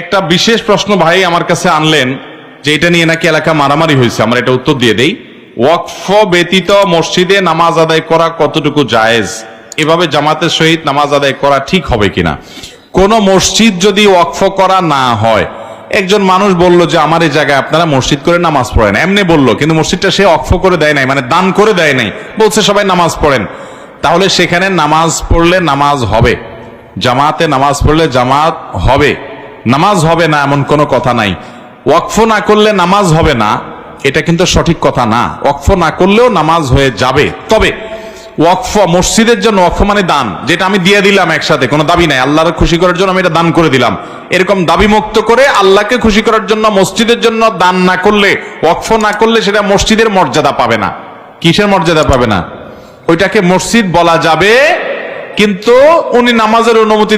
একটু বিশেষ প্রশ্ন ভাই আমার কাছে আনলেন যে এটা নিয়ে নাকি এলাকা মারামারি হয়েছে। আমার এটা উত্তর দিয়ে দেই। ওয়াকফ ব্যতীত মসজিদে নামাজ আদায় করা কতটুকু জায়েজ? এভাবে জামাতের সহিত নামাজ আদায় করা ঠিক হবে কিনা? কোন মসজিদ যদি ওয়াকফ করা না হয়, একজন মানুষ বলল যে আমার এই জায়গায় আপনারা মসজিদ করে নামাজ পড়েন। এমনি বলল, কিন্তু মসজিদটা সে অক্ফ করে দেয় নাই মানে দান করে দেয় নাই, বলছে সবাই নামাজ পড়েন। তাহলে সেখানে নামাজ পড়লে নামাজ হবে। জামাতে নামাজ পড়লে জামাত হবে। নামাজ হবে না এমন কোনো কথা নাই। ওয়াকফ না করলে নামাজ হবে না, এটা কিন্তু সঠিক কথা না। ওয়াকফ না করলেও নামাজ হয়ে যাবে। তবে ওয়াকফ মসজিদের জন্য ওয়াকফ মানে দান, যেটা আমি দিয়ে দিলাম একসাথে, কোনো দাবি নাই। আল্লাহর খুশি করার জন্য আমি এটা দান করে দিলাম। এরকম দাবি মুক্ত করে আল্লাহকে খুশি করার জন্য মসজিদের জন্য দান না করলে, ওয়াকফ না করলে সেটা মসজিদের মর্যাদা পাবে না। কিসের মর্যাদা পাবে না? ওইটাকে মসজিদ বলা যাবে কিন্তু উনি নামাজের অনুমতি